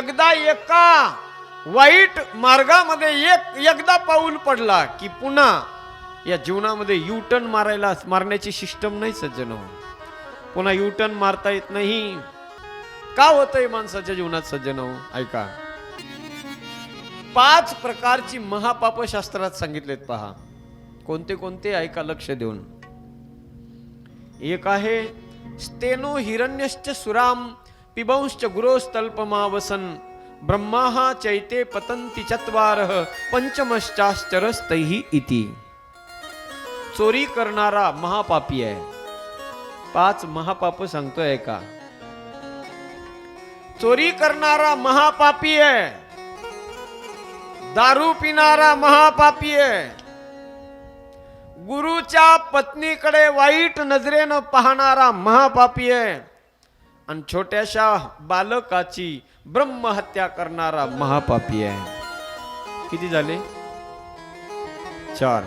एकदा एका वाईट मार्गामध्ये एक एकदा पाऊल पडला की पुन्हा या जीवनामध्ये युटर्न मारायला मारण्याची सिस्टम नाही सज्जन हो पुन्हा युटर्न मारता येत नाही. का होतंय माणसाच्या जीवनात सज्जन हो ऐका. पाच प्रकारची महापाप शास्त्रात सांगितलेत पहा. कोणते कोणते? ऐका लक्ष देऊन. एक आहे स्तेनो हिरण्यश्च सुराम पिबंश्च गुरोस्तल्पमावसन ब्रह्मा चैते पतंती चत्वार पंचमश्चाश्चरस्तही इति। चोरी करणारा महापापी आहे. पाच महापाप सांगतोय का चोरी करणारा महापापी आहे. दारू पिणारा महापापी आहे. गुरुच्या पत्नीकडे वाईट नजरेनं पाहणारा महापापी आहे. आणि छोट्याशा बालकाची ब्रह्महत्या करणारा महापापी आहे. किती झाले? चार.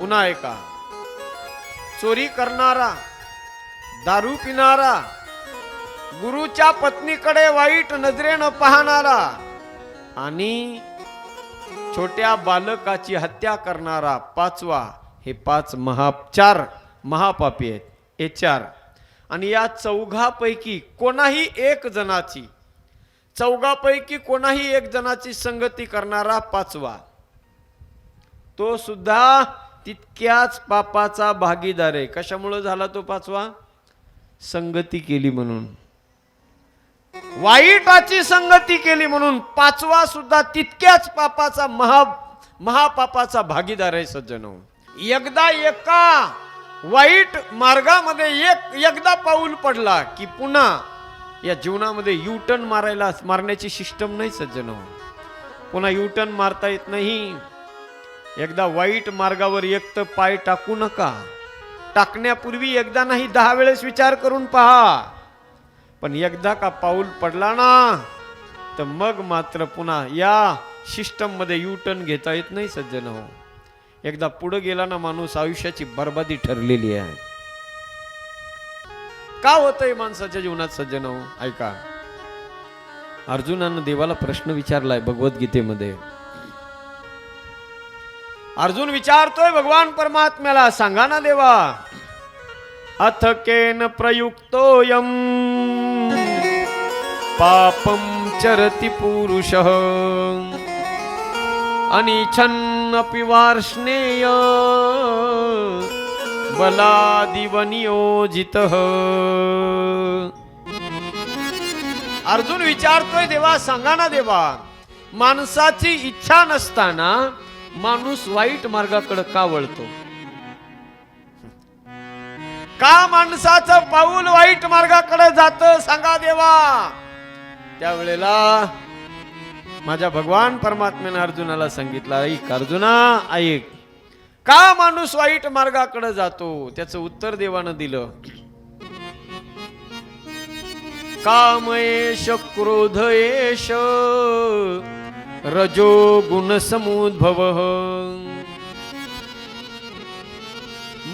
पुन्हा एका. चोरी करणारा दारू पिणारा गुरुच्या पत्नीकडे वाईट नजरेनं पाहणारा आणि छोट्या बालकाची हत्या करणारा पाचवा हे पाच महा चार महापापी आहेत. हे चार. आणि या चौघापैकी कोणाही एक जणाची चौघापैकी कोणाही एक जणाची संगती करणारा पाचवा तो सुद्धा तितक्याच पापाचा भागीदार आहे. कशामुळे झाला तो पाचवा? संगती केली म्हणून. वाईटाची संगती केली म्हणून पाचवा सुद्धा तितक्याच पापाचा महा महापापाचा भागीदार आहे सज्जन एकदा एका वाईट मार्गामध्ये एक एकदा पाऊल पडला की पुन्हा या जीवनामध्ये युटर्न मारायला मारण्याची सिस्टम नाही सज्जन पुन्हा युटर्न मारता येत नाही. एकदा वाईट मार्गावर एक तर पाय टाकू नका. टाकण्यापूर्वी एकदा नाही दहा वेळेस विचार करून पहा. पण एकदा का पाऊल पडला ना तर मग मात्र पुन्हा या सिस्टममध्ये युटर्न घेता येत नाही सज्जन हो एकदा पुढे गेला ना माणूस आयुष्याची बर्बादी ठरलेली आहे. का होतंय माणसाच्या जीवनात सज्जन हो? ऐका. अर्जुनानं देवाला प्रश्न विचारलाय भगवद्गीतेमध्ये. अर्जुन विचारतोय भगवान परमात्म्याला सांगा ना देवा अथ केन प्रयुक्तोयम पापम चरती पुरुष अपि वार्ष्णेय बलादिवनियोजित. अर्जुन विचारतोय देवा सांगा ना देवा माणसाची इच्छा नसताना माणूस वाईट मार्गाकडे का वळतो? का माणसाचं पाऊल वाईट मार्गाकडे जात? सांगा देवा. त्यावेळेला माझ्या भगवान परमात्म्याने अर्जुनाला सांगितलं ऐक अर्जुना ऐक. का माणूस वाईट मार्गाकडे जातो? त्याचं उत्तर देवानं दिलं. कामयेश क्रोधयेश रजो गुण समुद्भव.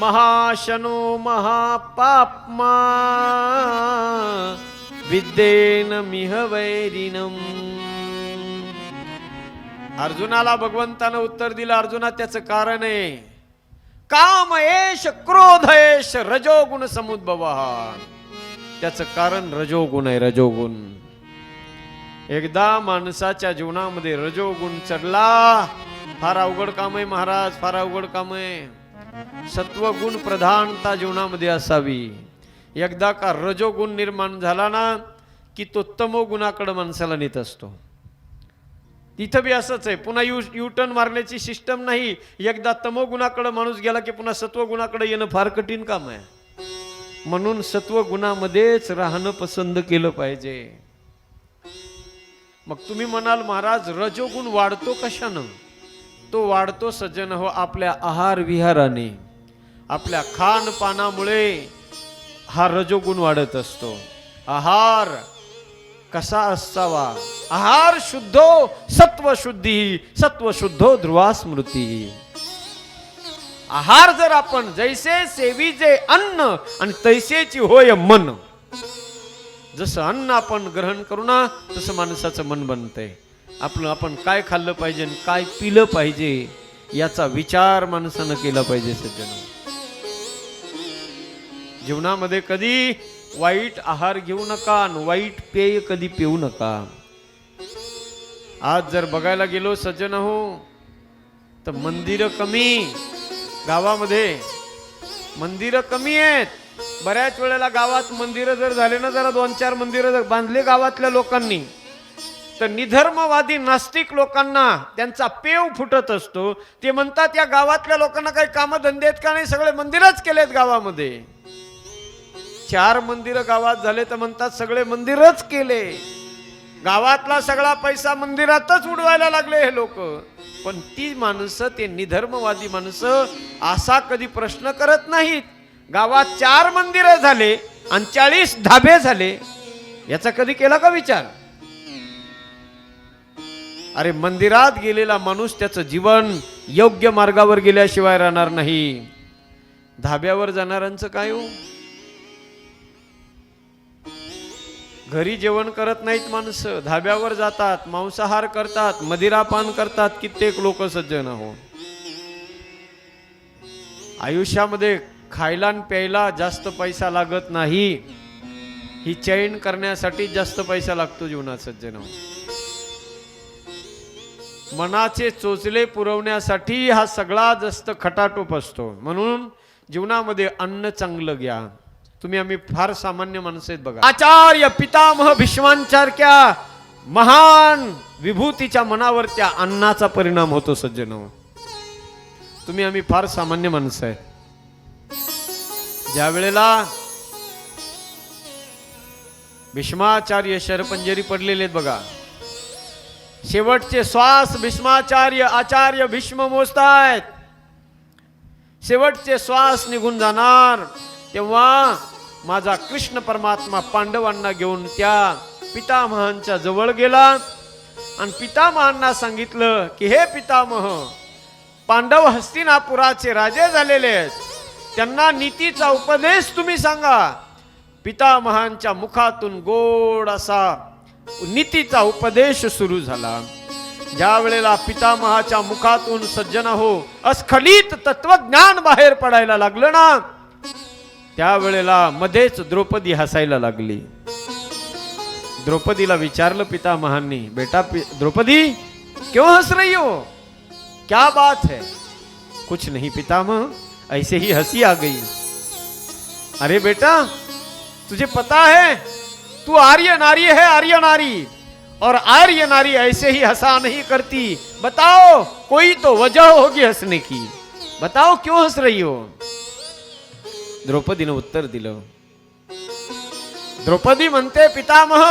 महाशनो महापाप्मा विद्येन मिह वैरिनम. अर्जुनाला भगवंतानं उत्तर दिलं अर्जुना त्याचं कारण आहे. काम एश क्रोध एश रजोगुण समुद्भव त्याचं कारण रजोगुण आहे रजोगुण. एकदा माणसाच्या जीवनामध्ये रजोगुण चढला फार अवघड काम आहे महाराज फार अवघड काम आहे. सत्वगुण प्रधानता जीवनामध्ये असावी. एकदा का रजोगुण निर्माण झाला ना की तो तमोगुणाकडे माणसाला नेत असतो. तिथं बी असंच आहे. पुन्हा यू युटर्न मारण्याची सिस्टम नाही. एकदा तमोगुणाकडं माणूस गेला की पुन्हा सत्वगुणाकडे येणं फार कठीण काम आहे. म्हणून सत्वगुणामध्येच राहणं पसंत केलं पाहिजे. मग तुम्ही म्हणाल महाराज रजोगुण वाढतो कशानं? तो वाढतो सज्जन हो आपल्या आहार विहाराने. आपल्या खानपानामुळे हा रजोगुण वाढत असतो. आहार कसा असावा? आहार शुद्धो हो, सत्वशुद्धी सत्वशुद्धो हो, ध्रुवा स्मृती आहार जर आपण जैसे सेवीचे अन्न आणि तैसेची होय मन. जसं अन्न आपण ग्रहण करू ना तसं माणसाचं मन बनतंय. आपलं आपण काय खाल्लं पाहिजे आणि काय पिलं पाहिजे याचा विचार माणसानं केला पाहिजे सज्जन. जीवनामध्ये कधी वाईट आहार घेऊ नका आणि वाईट पेय कधी पिऊ नका. आज जर बघायला गेलो सज्जन हो तर मंदिरं कमी. गावामध्ये मंदिरं कमी आहेत. बऱ्याच वेळेला गावात मंदिरं जर झाले ना जरा दोन चार मंदिरं जर बांधले गावातल्या लोकांनी तर निधर्मवादी नास्तिक लोकांना त्यांचा पेव फुटत असतो. ते म्हणतात या गावातल्या लोकांना काही कामधंदे आहेत का नाही? सगळे मंदिरच केलेत गावामध्ये. चार मंदिरं गावात झाले तर म्हणतात सगळे मंदिरच केले. गावातला सगळा पैसा मंदिरातच उडवायला लागले हे लोक. पण ती माणसं ते निधर्मवादी माणसं असा कधी प्रश्न करत नाहीत. गावात चार मंदिरं झाले आणि चाळीस धाबे झाले. याचा कधी केला का विचार? अरे मंदिरात गेलेला माणूस त्याचं जीवन योग्य मार्गावर गेल्याशिवाय राहणार नाही. धाब्यावर जाणाऱ्यांचं काय हो? घरी जेवण करत नाहीत माणसं धाब्यावर जातात मांसाहार करतात मदिरापान करतात कित्येक लोक सज्जन हो आयुष्यामध्ये खायला आणि प्यायला जास्त पैसा लागत नाही. ही चैन करण्यासाठी जास्त पैसा लागतो जीवनात सज्जन हो मनाचे चोचले पुरवण्यासाठी हा सगळा जास्त खटाटोप असतो. म्हणून जीवनामध्ये अन्न चांगलं घ्या. तुम्ही आम्ही फार सामान्य माणसं आहेत बघा. आचार्य पितामह भीष्मांसारख्या महान विभूतीच्या मनावर त्या अन्नाचा परिणाम होतो सज्जन. तुम्ही आम्ही फार सामान्य माणसं आहे ज्या वेळेला भीष्माचार्य शरपंजरी पडलेले आहेत बघा. शेवटचे श्वास भीष्माचार्य आचार्य भीष्म मोजतायत. शेवटचे श्वास निघून जाणार तेव्हा माझा कृष्ण परमात्मा पांडवांना घेऊन त्या पितामहांच्या जवळ गेला. आणि पितामहांना सांगितलं की हे पितामह पांडव हस्तिनापुराचे राजे झालेले आहेत. त्यांना नीतीचा उपदेश तुम्ही सांगा. पितामहांच्या मुखातून गोड असा नीतीचा उपदेश सुरू झाला. ज्या वेळेला पितामहाच्या मुखातून सज्जन हो अस्खलित तत्वज्ञान बाहेर पडायला लागलं ना त्यावेळेला मध्येच द्रौपदी हसायला लागली. द्रौपदीला विचारलं पितामहांनी, बेटा पि- द्रौपदी, क्यों हंस रही हो? क्या बात है? कुछ नहीं पितामह, ऐसे ही हँसी आ गई. अरे बेटा, तुझे पता है, तू आर्य नारी है, आर्य नारी, और आर्य नारी ऐसे ही हंसा नहीं करती। बताओ, कोई तो वजह होगी हंसने की। बताओ क्यों हंस रही हो? द्रौपदीनं उत्तर दिलं. द्रौपदी म्हणते पितामह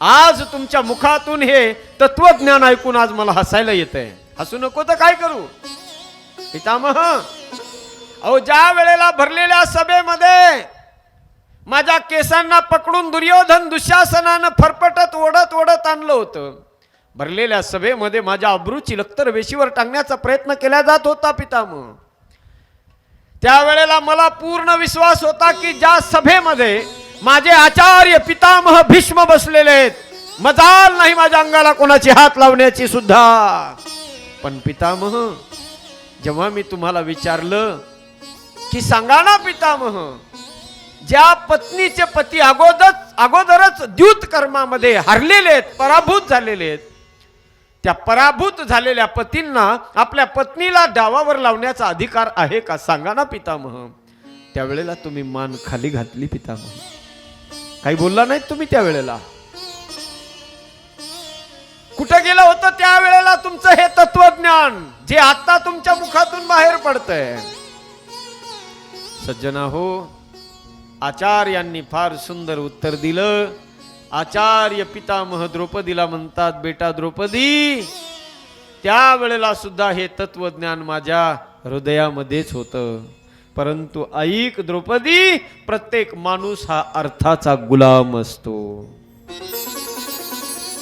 आज तुमच्या मुखातून हे तत्वज्ञान ऐकून आज मला हसायला येतंय. हसू नको तर काय करू? पितामह अहो ज्या वेळेला भरलेल्या सभेमध्ये माझ्या केसांना पकडून दुर्योधन दुःशासनानं फरफटत ओढत ओढत आणलं होतं भरलेल्या सभेमध्ये माझ्या अब्रूची लक्तर वेशीवर टांगण्याचा प्रयत्न केला जात होता पितामह. त्यावेळेला मला पूर्ण विश्वास होता की ज्या सभेमध्ये माझे आचार्य पितामह भीष्म बसलेले आहेत मजाल नाही माझ्या अंगाला कोणाची हात लावण्याची सुद्धा. पण पितामह जेव्हा मी तुम्हाला विचारलं की सांगा ना पितामह ज्या पत्नीचे पती अगोदर अगोदरच द्यूत कर्मामध्ये हरलेले आहेत पराभूत झालेले आहेत त्या पराभूत झालेल्या पतींना आपल्या पत्नीला डावावर लावण्याचा अधिकार आहे का? सांगा ना पितामह. त्यावेळेला तुम्ही मान खाली घातली पितामह. काही बोलला नाहीत तुम्ही त्यावेळेला? कुठं गेलं होतं त्यावेळेला तुमचं हे तत्वज्ञान जे आता तुमच्या मुखातून बाहेर पडतंय? सज्जना हो आचार्यांनी फार सुंदर उत्तर दिलं. आचार्य पितामह द्रौपदीला म्हणतात बेटा द्रौपदी त्यावेळेला सुद्धा हे तत्वज्ञान माझ्या हृदयामध्येच होतं. परंतु ऐक द्रौपदी प्रत्येक माणूस हा अर्थाचा गुलाम असतो.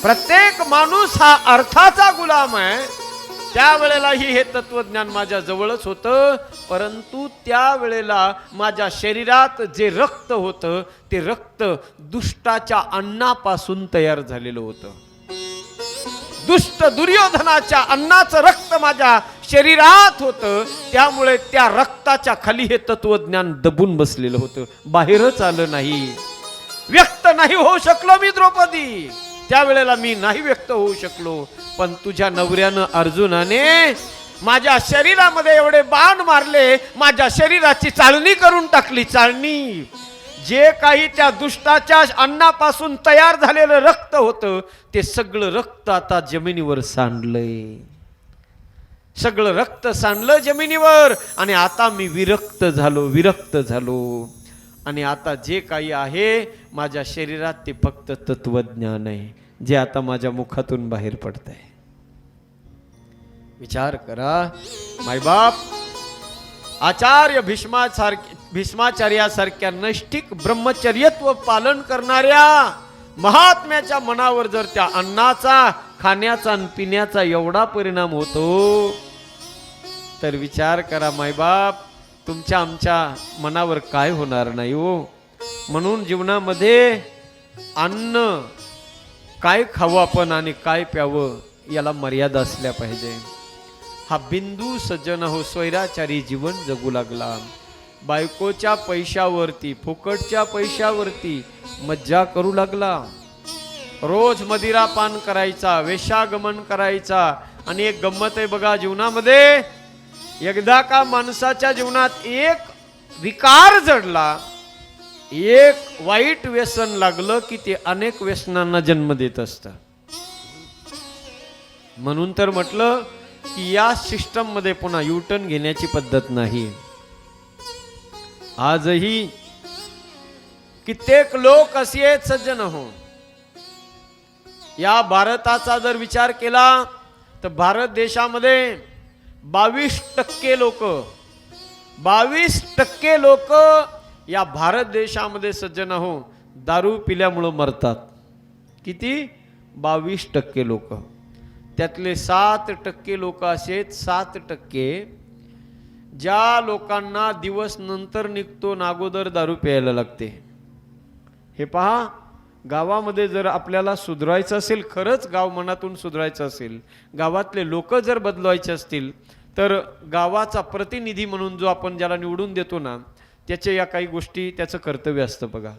प्रत्येक माणूस हा अर्थाचा गुलाम आहे. त्यावेळेलाही हे तत्वज्ञान माझ्या जवळच होतं. परंतु त्यावेळेला माझ्या शरीरात जे रक्त होतं ते रक्त दुष्टाच्या अन्नापासून तयार झालेलं होतं. दुष्ट दुर्योधनाच्या अन्नाचं रक्त माझ्या शरीरात होतं. त्यामुळे त्या रक्ताच्या खाली हे तत्वज्ञान दबून बसलेलं होतं. बाहेरच आलं नाही. व्यक्त नाही होऊ शकलो मी द्रौपदी. त्यावेळेला मी नाही व्यक्त होऊ शकलो. पण तुझ्या नवऱ्यानं अर्जुनाने माझ्या शरीरामध्ये एवढे बाण मारले माझ्या शरीराची चाळणी करून टाकली चाळणी. जे काही त्या दुष्टाच्या अन्नापासून तयार झालेलं रक्त होतं ते सगळं रक्त आता जमिनीवर सांडलंय. सगळं रक्त सांडलं जमिनीवर आणि आता मी विरक्त झालो विरक्त झालो. आणि आता जे काही आहे माझ्या शरीरात ते फक्त तत्वज्ञान आहे. जे आता माझ्या मुखातून बाहेर पडत आहे विचार करा. मायबाप आचार्य भीष्मासारखे भीष्माचार्यासारख्या नैष्ठिक ब्रह्मचर्यत्व पालन करणाऱ्या महात्म्याच्या मनावर जर त्या अन्नाचा खाण्याचा आणि पिण्याचा एवढा परिणाम होतो तर विचार करा मायबाप तुमच्या आमच्या मनावर काय होणार नाही हो. म्हणून जीवनामध्ये अन्न काय खावं आपण आणि काय प्यावं याला मर्यादा असल्या पाहिजे. हा बिंदू सज्जन हो स्वैराचारी जीवन जगू लागला. बायकोच्या पैशावरती फुकटच्या पैशावरती मज्जा करू लागला. रोज मदिरा पान करायचा वेशागमन करायचा आणि एक गंमत आहे बघा जीवनामध्ये. एकदा का माणसाच्या जीवनात एक विकार जडला एक वाईट व्यसन लागलं की ते अनेक व्यसनांना जन्म देत असतं. म्हणून तर म्हटलं की या सिस्टममध्ये पुन्हा युटर्न घेण्याची पद्धत नाही. आजही कित्येक लोक असे आहेत सज्जन हो या भारताचा जर विचार केला तर भारत देशामध्ये बावीस टक्के लोक बावीस टक्के लोक या भारत देशामध्ये सज्जन हो दारू पिल्यामुळं मरतात. किती? बावीस टक्के लोक. त्यातले सात टक्के लोक असे सात टक्के ज्या लोकांना दिवस नंतर निघतो नागोदर दारू प्यायला लागते. हे पहा गावामध्ये जर आपल्याला सुधरायचं असेल खरंच गाव मनातून सुधरायचं असेल गावातले लोक जर बदलवायचे असतील तर गावाचा प्रतिनिधी म्हणून जो आपण ज्याला निवडून देतो ना त्याच्या या काही गोष्टी त्याचं कर्तव्य असतं बघा.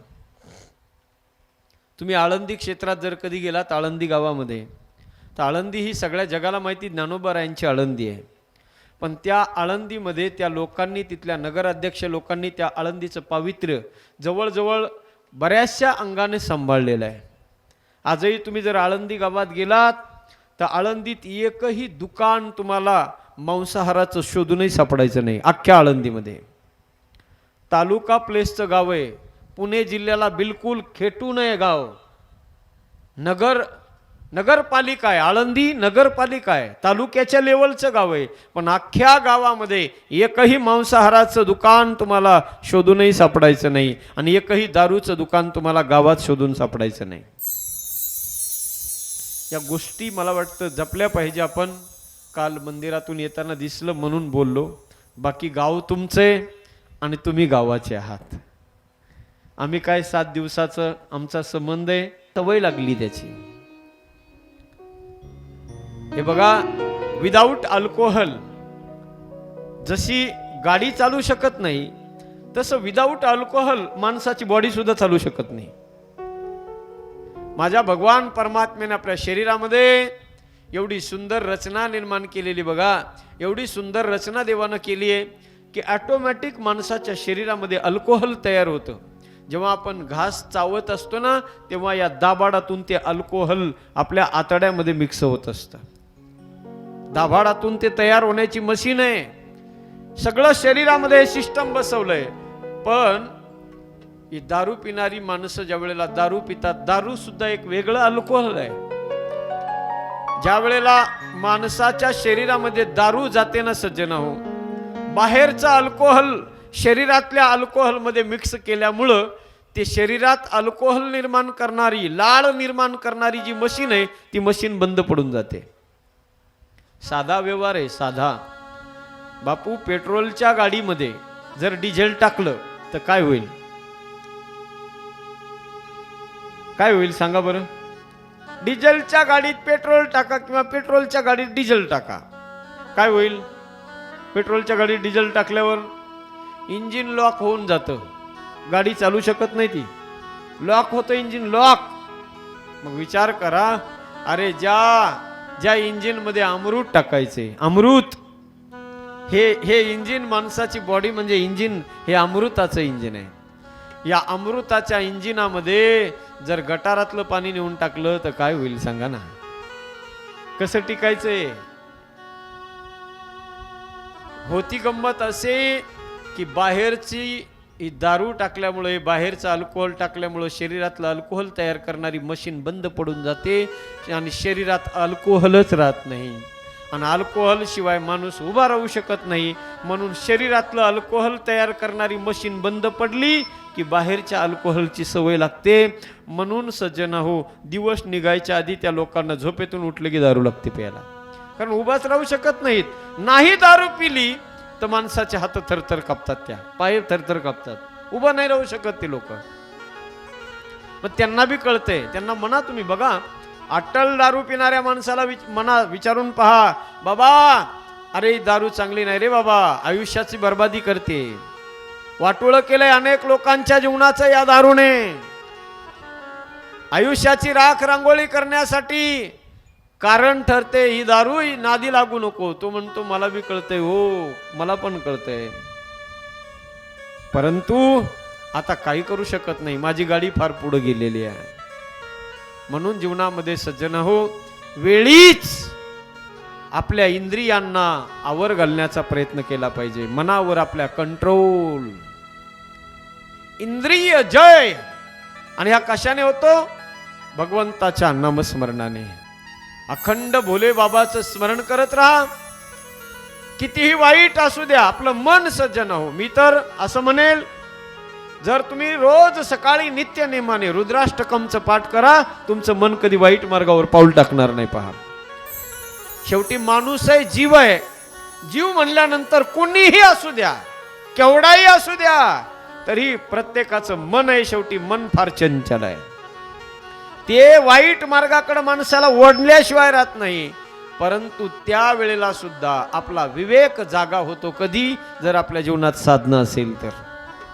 तुम्ही आळंदी क्षेत्रात जर कधी गेलात आळंदी गावामध्ये तर आळंदी ही सगळ्या जगाला माहिती ज्ञानोबारायांची आळंदी आहे. पण त्या आळंदीमध्ये त्या लोकांनी तिथल्या नगराध्यक्ष लोकांनी त्या आळंदीचं पावित्र्य जवळजवळ बऱ्याचशा अंगाने सांभाळलेलं आहे. आजही तुम्ही जर आळंदी गावात गेलात तर आळंदीत एकही दुकान तुम्हाला मांसाहाराचं शोधूनही सापडायचं नाही अख्ख्या आळंदीमध्ये. तालुका प्लेसचं गाव आहे. पुणे जिल्ह्याला बिलकुल खेटू नये गाव. नगर नगरपालिका आहे. आळंदी नगरपालिका आहे. तालुक्याच्या लेवलचं गाव आहे. पण अख्ख्या गावामध्ये एकही मांसाहाराचं दुकान तुम्हाला शोधूनही सापडायचं नाही आणि एकही दारूचं दुकान तुम्हाला गावात शोधून सापडायचं नाही. या गोष्टी मला वाटतं जपल्या पाहिजे आपण. काल मंदिरातून येताना दिसलं म्हणून बोललो. बाकी गाव तुमचे आणि तुम्ही गावाचे आहात. आम्ही काय सात दिवसाचं आमचा संबंध आहे? सवय लागली त्याची. हे बघा विदाऊट अल्कोहोल जशी गाडी चालू शकत नाही तसं विदाऊट अल्कोहोल माणसाची बॉडी सुद्धा चालू शकत नाही. माझ्या भगवान परमात्म्याने आपल्या शरीरामध्ये एवढी सुंदर रचना निर्माण केलेली बघा. एवढी सुंदर रचना देवानं केली आहे. की ॲटोमॅटिक माणसाच्या शरीरामध्ये अल्कोहोल तयार होतं. जेव्हा आपण घास चावत असतो ना तेव्हा या दाबाडातून ते अल्कोहोल आपल्या आतड्यामध्ये मिक्स होत असतं. दाभाडातून ते तयार होण्याची मशीन आहे. सगळं शरीरामध्ये सिस्टम बसवलंय. पण ही दारू पिणारी माणसं ज्या वेळेला दारू पितात दारू सुद्धा एक वेगळं अल्कोहोल आहे. ज्या वेळेला माणसाच्या शरीरामध्ये दारू जाते ना सज्जना हो बाहेरचा अल्कोहोल शरीरातल्या अल्कोहोलमध्ये मिक्स केल्यामुळं ते शरीरात अल्कोहोल निर्माण करणारी लाळ निर्माण करणारी जी मशीन आहे ती मशीन बंद पडून जाते. साधा व्यवहार आहे साधा. बापू पेट्रोलच्या गाडीमध्ये जर डिझेल टाकलं तर काय होईल? काय होईल सांगा बरं? डिझेलच्या गाडीत पेट्रोल टाका किंवा पेट्रोलच्या गाडीत डिझेल टाका. काय होईल? पेट्रोलच्या गाडीत डिझेल टाकल्यावर इंजिन लॉक होऊन जातं. गाडी चालू शकत नाही ती. लॉक होतं इंजिन लॉक. मग विचार करा अरे ज्या ज्या इंजिनमध्ये अमृत टाकायचे अमृत हे हे इंजिन माणसाची बॉडी म्हणजे इंजिन हे अमृताचं इंजिन आहे. या अमृताच्या इंजिनामध्ये जर गटारातलं पाणी नेऊन टाकलं तर काय होईल सांगा ना. कसं टिकायचंय होती गंमत असे की बाहेरची ही दारू टाकल्यामुळे बाहेरचं अल्कोहोल टाकल्यामुळे शरीरातलं अल्कोहोल तयार करणारी मशीन बंद पडून जाते आणि शरीरात अल्कोहोलच राहत नाही. आणि अल्कोहोल शिवाय माणूस उभा राहू शकत नाही. म्हणून शरीरातलं अल्कोहोल तयार करणारी मशीन बंद पडली की बाहेरच्या अल्कोहोलची सवय लागते. म्हणून सज्जन हो दिवस निघायच्या आधी त्या लोकांना झोपेतून उठले की दारू लागते प्यायला. कारण उभाच राहू शकत नाहीत. नाही दारू पिली तर माणसाचे हात थरथर कापतात त्या. पाय थरथर कापतात. उभं नाही राहू शकत ते लोक. मग त्यांना बी कळतंय. त्यांना म्हणा तुम्ही बघा अटल दारू पिणाऱ्या माणसाला विच मना विचारून पहा बाबा अरे दारू चांगली नाही रे बाबा आयुष्याची बर्बादी करते. वाटोळं केलंय अनेक लोकांच्या जीवनाचं या दारूने. आयुष्याची राख रांगोळी करण्यासाठी कारण ठरते ही दारू ही नादी लागू नको. तो म्हणतो मला बी कळतंय हो मला पण कळतंय. परंतु आता काही करू शकत नाही. माझी गाडी फार पुढे गेलेली आहे. म्हणून जीवनामध्ये सज्जन हो वेळीच आपल्या इंद्रियांना आवर घालण्याचा प्रयत्न केला पाहिजे. मनावर आपल्या कंट्रोल इंद्रिय जय! आणि हा कशाने होतो? भगवंताच्या नामस्मरणाने. अखंड भोले बाबाचं स्मरण करत राहा. कितीही वाईट असू द्या आपलं मन सज्जन हो. मी तर असं म्हणेल जर तुम्ही रोज सकाळी नित्य नेमाने रुद्राष्टकमचं पाठ करा तुमचं मन कधी वाईट मार्गावर पाऊल टाकणार नाही पहा. शेवटी माणूस आहे जीव आहे. जीव म्हणल्यानंतर कुणीही असू द्या केवढाही असू द्या तरी प्रत्येकाचं मन आहे शेवटी मन फार चंचल आहे. ते वाईट मार्गाकडे माणसाला ओढल्याशिवाय राहत नाही. परंतु त्यावेळेला सुद्धा आपला विवेक जागा होतो कधी? जर आपल्या जीवनात साधना असेल तर.